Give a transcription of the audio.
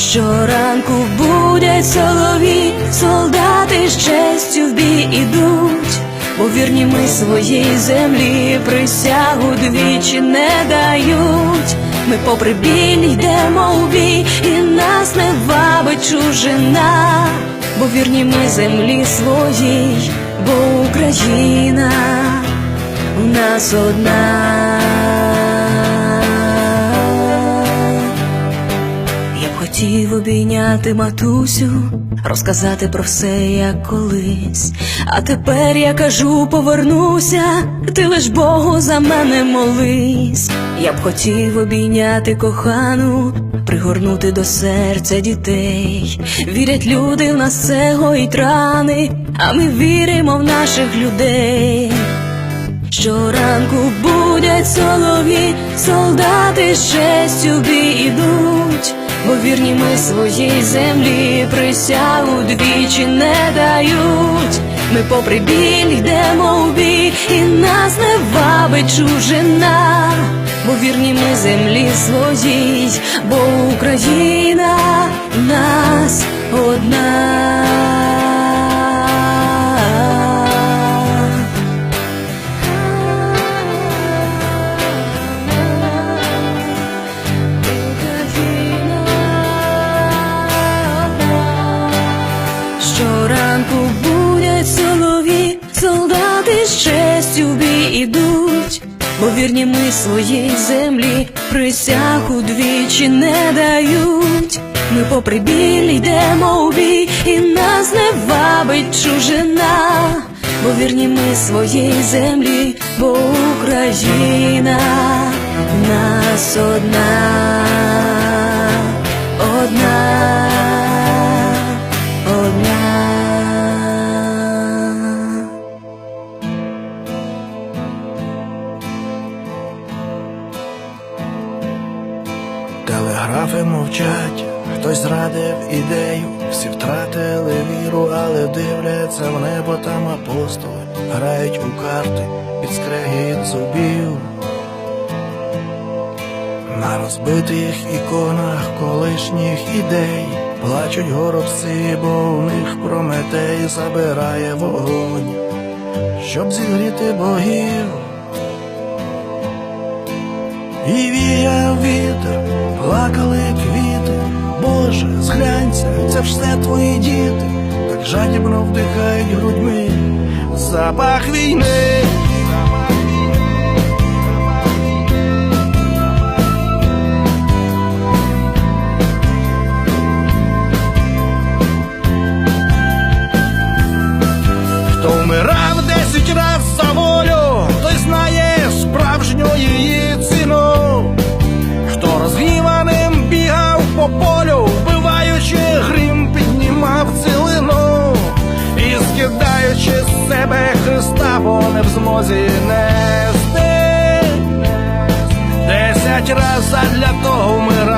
Щоранку будять солові, солдати з честю в бій ідуть, бо вірні ми своїй землі присягу двічі не дають. Ми попри біль йдемо у бій, і нас не вабить чужина, бо вірні ми землі своїй, бо Україна у нас одна. Хотів обійняти матусю, розказати про все, як колись. А тепер я кажу, повернуся, ти лиш Богу за мене молись. Я б хотів обійняти кохану, пригорнути до серця дітей. Вірять люди в нас це гоїть рани, а ми віримо в наших людей. Щоранку будять солові, солдати з честю бій ідуть, бо вірні ми своїй землі присягу двічі не дають. Ми попри біль йдемо у бій, і нас не вабить чужина, бо вірні ми землі своїй, бо Україна Щоранку будять солові, солдати з честю бій ідуть, бо вірні ми своїй землі присягу двічі не дають. Ми попри біль йдемо у бій, і нас не вабить чужина, бо вірні ми своїй землі, бо Україна нас одна. Телеграфи мовчать, хтось зрадив ідею, всі втратили віру, але дивляться в небо там апостоли, грають у карти під скрегіт зубів. На розбитих іконах колишніх ідей плачуть горобці, бо у них Прометей забирає вогонь, щоб зігріти богів. І віяв вітер, плакали квіти, Боже, зглянься, це все твої діти, так жадібно вдихають грудьми запах війни. З себе Христа, бо не в змозі нести. Десять раз задля того вмирав.